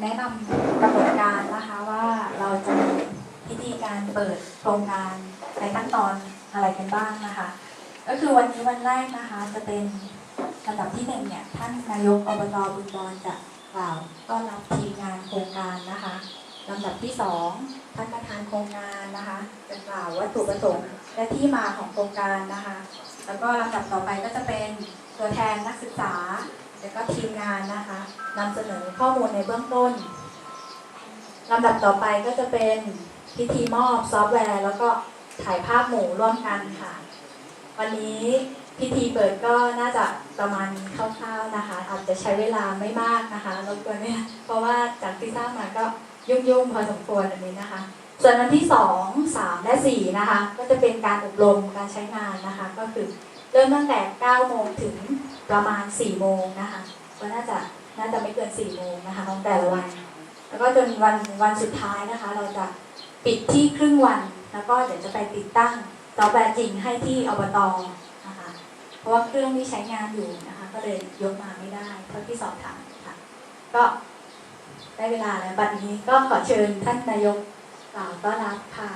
แนะนำกำหนการนะคะว่าเราจะมีพิธีการเปิดโครงการในขั้นตอนอะไรกันบ้างนะคะ ก็คือวันนี้วันแรกนะคะจะเป็นลำดับที่หนึ่งเนี่ยท่านนายกอบตบุญบอนจะกล่าวต้อนรับทีมงานโครงการนะคะลำดับที่สองท่านประธานโครงงานนะคะจะกล่าววัตถุประสงค์และที่มาของโครงการนะคะ แล้วก็ลำดับต่อไปก็จะเป็นตัวแทนนักศึกษา แล้วก็ทีมงานนะคะนำเสนอข้อมูลในเบื้องต้นลำดับต่อไปก็จะเป็นพิธีมอบซอฟต์แวร์ แล้วก็ถ่ายภาพหมู่ร่วมกันค่ะ วันนี้พิธีเปิดก็น่าจะประมาณคร่าวๆนะคะ อาจจะใช้เวลาไม่มากนะคะรบกวนเนี่ยเพราะว่าจากที่ทราบมาก็ยุ่งๆพอสมควรอันนี้นะคะ ส่วนวันที่ 2 3 และ 4 นะคะ ก็จะเป็นการอบรมการใช้งานนะคะ ก็คือเริ่มตั้งแต่ 9 โมงถึง ประมาณ4โมงนะคะก็น่าจะน่าจะไม่เกิน4โมงนะคะของแต่ละวัน แล้วก็จนวันวันสุดท้ายนะคะ เราจะปิดที่ครึ่งวัน แล้วก็เดี๋ยวจะไปติดตั้งซอฟต์แวร์จริงให้ที่อบตนะคะเพราะว่าเครื่องที่ใช้งานอยู่นะคะ ก็เลยยกมาไม่ได้เท่าที่สอบถามค่ะก็ได้เวลาแล้วบัดนี้ก็ขอเชิญท่านนายกกล่าวต้อนรับค่ะ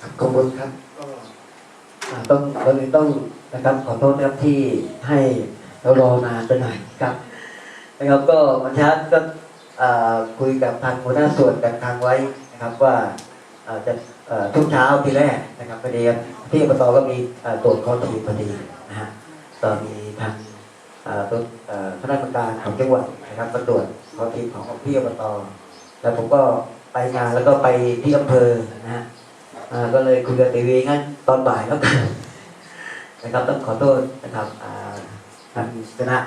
ครับขอบคุณครับก็อ่าต้องตอนนี้ต้อง นะครับขอโทษนะครับที่ให้เรารอนานไปหน่อยครับนะครับก็วันเช้าก็อ่าคุยกับทางหัวหน้าส่วนกับทางไว้นะครับว่าอ่าจะอ่อทุกเช้าทีแรกนะครับพอดีที่อบตก็มีตรวจข้อทีพอดีนะฮะตอนมีทางอ่าตัวเอ่อคณะกรรมการของจังหวัดนะครับมาตรวจข้อทีของพี่อบตแล้วผมก็ไปงานแล้วก็ไปที่อำเภอนะฮะอ่าก็เลยคุยกับทีวีงั้นตอนบ่ายแล้วกัน นะครับต้องขอโทษนะครับอ่าทางคณะ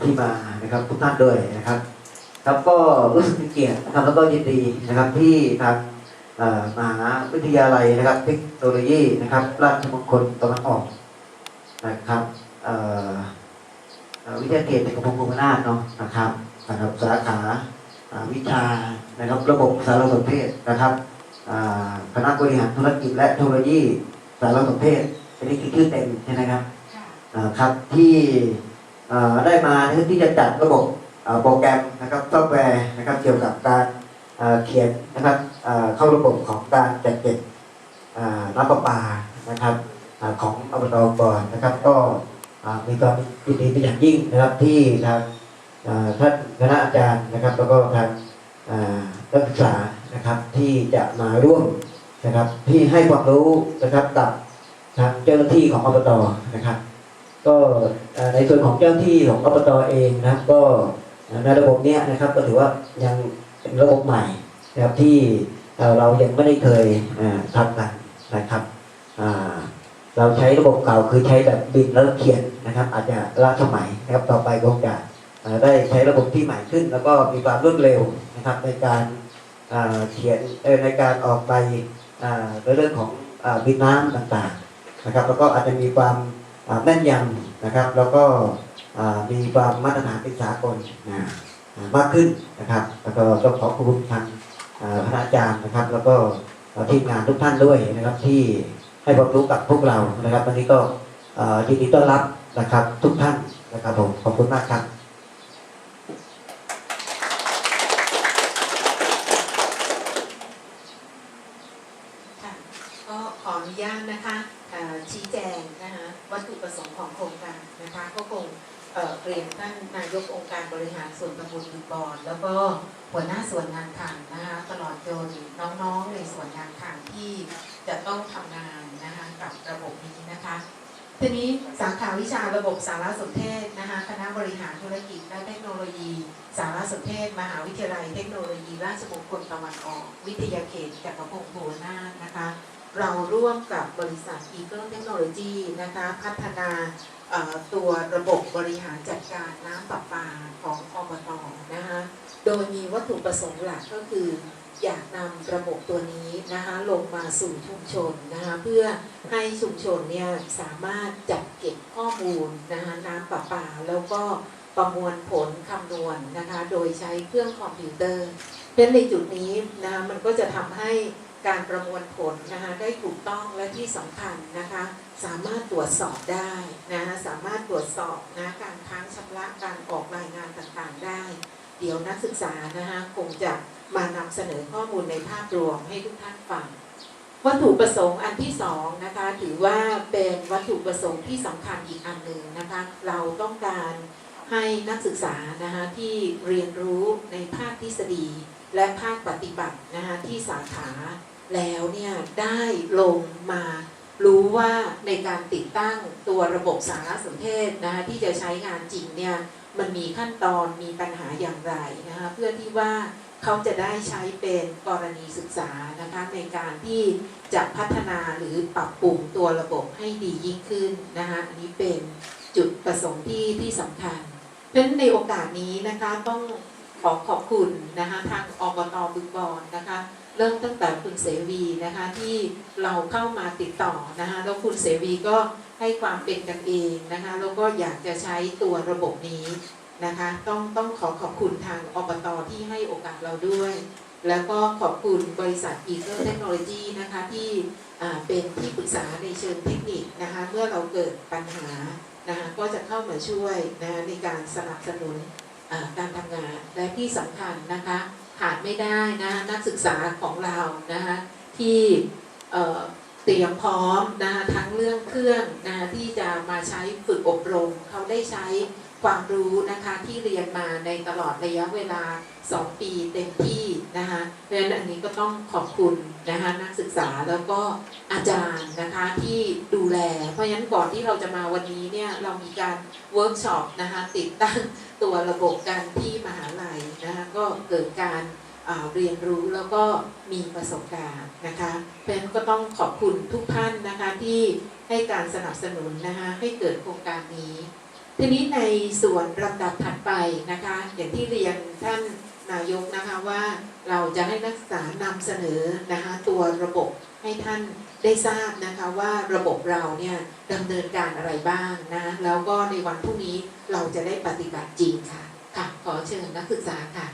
ที่มานะครับทุกท่านด้วยนะครับ ครับก็รู้สึกเป็นเกียรตินะครับแล้วก็ยินดีนะครับที่ทางมหาวิทยาลัยนะครับเทคโนโลยีนะครับ ราชมงคลตะวันออกนะครับวิทยาเขตเอกพงศ์ภูมินาถเนาะนะครับนะครับสาขาวิชานะครับระบบสารสนเทศนะครับคณะบริหารธุรกิจและเทคโนโลยีสารสนเทศ อันนี้คือชื่อเต็มใช่ไหมครับอ่าครับที่อ่าได้มาที่จะจัดระบบอ่าโปรแกรมนะครับซอฟต์แวร์นะครับเกี่ยวกับการอ่าเขียนนะครับอ่าเข้าระบบของการจัดเก็บอ่าน้ำประปานะครับอ่าของอบตก่อนนะครับ ก็อ่ามีความยินดีเป็นอย่างยิ่งนะครับที่ทางอ่าท่านคณะอาจารย์นะครับ แล้วก็ทางอ่านักศึกษานะครับที่จะมาร่วมนะครับที่ให้ความรู้นะครับกับ ทางเจ้าหน้าที่ของอบตนะครับ ก็ในส่วนของเจ้าหน้าที่ของอบตเองนะครับ ก็ในระบบเนี้ยนะครับ ก็ถือว่ายังเป็นระบบใหม่นะครับที่เรายังไม่ได้เคยทำกันนะครับเราใช้ระบบเก่าคือใช้แบบบินแล้วเขียนนะครับ อาจจะล้าสมัยนะครับต่อไปคงจะได้ใช้ระบบที่ใหม่ขึ้น แล้วก็มีความรวดเร็วนะครับในการเขียนในการออกไปในเรื่องของบินน้ำต่างๆ นะครับ แล้วก็อาจจะมีความแม่นยำนะครับ แล้วก็มีความมาตรฐานเป็นสากลนะมากขึ้นนะครับ แล้วก็ต้องขอบคุณทางอ่าคณาจารย์นะครับ แล้วก็ทีมงานทุกท่านด้วยนะครับที่ให้ความรู้กับพวกเรานะครับวันนี้ก็ยินดีต้อนรับนะครับทุกท่านนะครับผมขอบคุณมากครับ ค่ะก็ขออนุญาตนะคะเอ่อ ชี้แจงนะคะวัตถุประสงค์ของโครงการนะคะก็คงเอ่อเรียนท่านนายกองค์การบริหารส่วนตำบลบุบอนแล้วก็หัวหน้าส่วนงานขังนะคะตลอดจนน้องๆในส่วนงานขังที่จะต้องทำงานนะคะกับระบบนี้นะคะทีนี้สาขาวิชาระบบสารสนเทศนะคะคณะบริหารธุรกิจและเทคโนโลยี สารสนเทศ มหาวิทยาลัยเทคโนโลยี ราชมงคลตะวันออก วิทยาเขตจักรพงศ์โพนานะคะ เราร่วมกับบริษัท Eagle Technology นะคะ พัฒนาตัวระบบบริหารจัดการน้ำประปาของอบตนะคะโดยมีวัตถุประสงค์หลักก็คือ อยากนำระบบตัวนี้นะคะลงมาสู่ชุมชนนะคะเพื่อให้ชุมชนเนี่ยสามารถจัดเก็บข้อมูลนะคะน้ำประปา แล้วก็ประมวลผลคำนวณนะคะโดยใช้เครื่องคอมพิวเตอร์เพราะในจุดนี้นะคะมันก็จะทำให้ การประมวลผลนะคะได้ถูกต้องและที่สำคัญนะคะสามารถตรวจสอบได้นะคะสามารถตรวจสอบนะการค้างชำระการออกรายงานต่างๆได้ เดี๋ยวนักศึกษานะคะคงจะมานำเสนอข้อมูลในภาพรวมให้ทุกท่านฟังวัตถุประสงค์อันที่สองนะคะถือว่าเป็นวัตถุประสงค์ที่สำคัญอีกอันหนึ่งนะคะเราต้องการ ให้นักศึกษานะคะที่เรียนรู้ในภาคทฤษฎี และภาคปฏิบัตินะคะที่สาขาแล้วเนี่ยได้ลงมารู้ว่าในการติดตั้งตัวระบบสารสนเทศนะคะที่จะใช้งานจริงเนี่ยมันมีขั้นตอนมีปัญหาอย่างไรนะคะเพื่อที่ว่าเขาจะได้ใช้เป็นกรณีศึกษานะคะในการที่จะพัฒนาหรือปรับปรุงตัวระบบให้ดียิ่งขึ้นนะคะอันนี้เป็นจุดประสงค์ที่ที่สำคัญ เพราะฉะนั้นในโอกาสนี้นะคะต้องขอขอบคุณนะคะทางอบตบึงบอนนะคะ เริ่มตั้งแต่คุณเสวีนะคะที่เราเข้ามาติดต่อนะคะแล้วคุณเสวีก็ให้ความเป็นกันเองนะคะแล้วก็อยากจะใช้ตัวระบบนี้นะคะต้องต้องขอขอบคุณทางอบตที่ให้โอกาสเราด้วย แล้วก็ขอบคุณบริษัท e a g l e Technology นะคะที่เป็นที่ปรึกษาในเชิงเทคนิคนะคะเมื่อเราเกิดปัญหา นะคะก็จะเข้ามาช่วยนะคะในการสนับสนุนการทำงานและที่สำคัญนะคะขาดไม่ได้นะนักศึกษาของเรานะคะที่เอ่อเตรียมพร้อมนะคะทั้งเรื่องเครื่องนะคะที่จะมาใช้ฝึกอบรมเขาได้ใช้ ความรู้นะคะที่เรียนมาในตลอดระยะเวลา 2 ปีเต็มที่นะคะเพราะฉะนั้นอันนี้ก็ต้องขอบคุณนะคะนักศึกษาแล้วก็อาจารย์นะคะที่ดูแล เพราะฉะนั้นก่อนที่เราจะมาวันนี้เนี่ยเรามีการเวิร์กช็อปนะคะติดตั้งตัวระบบกันที่มหาลัยนะคะก็เกิดการเรียนรู้แล้วก็มีประสบการณ์นะคะเพราะฉะนั้นก็ต้องขอบคุณทุกท่านนะคะที่ให้การสนับสนุนนะคะให้เกิดโครงการนี้ ทีนี้ในส่วนลำดับถัดไปนะคะ อย่างที่เรียนท่านนายกนะคะว่าเราจะให้นักศึกษานำเสนอนะคะตัวระบบให้ท่านได้ทราบนะคะว่าระบบเราเนี่ยดำเนินการอะไรบ้างนะแล้วก็ในวันพรุ่งนี้เราจะได้ปฏิบัติจริงค่ะค่ะขอเชิญนักศึกษาค่ะ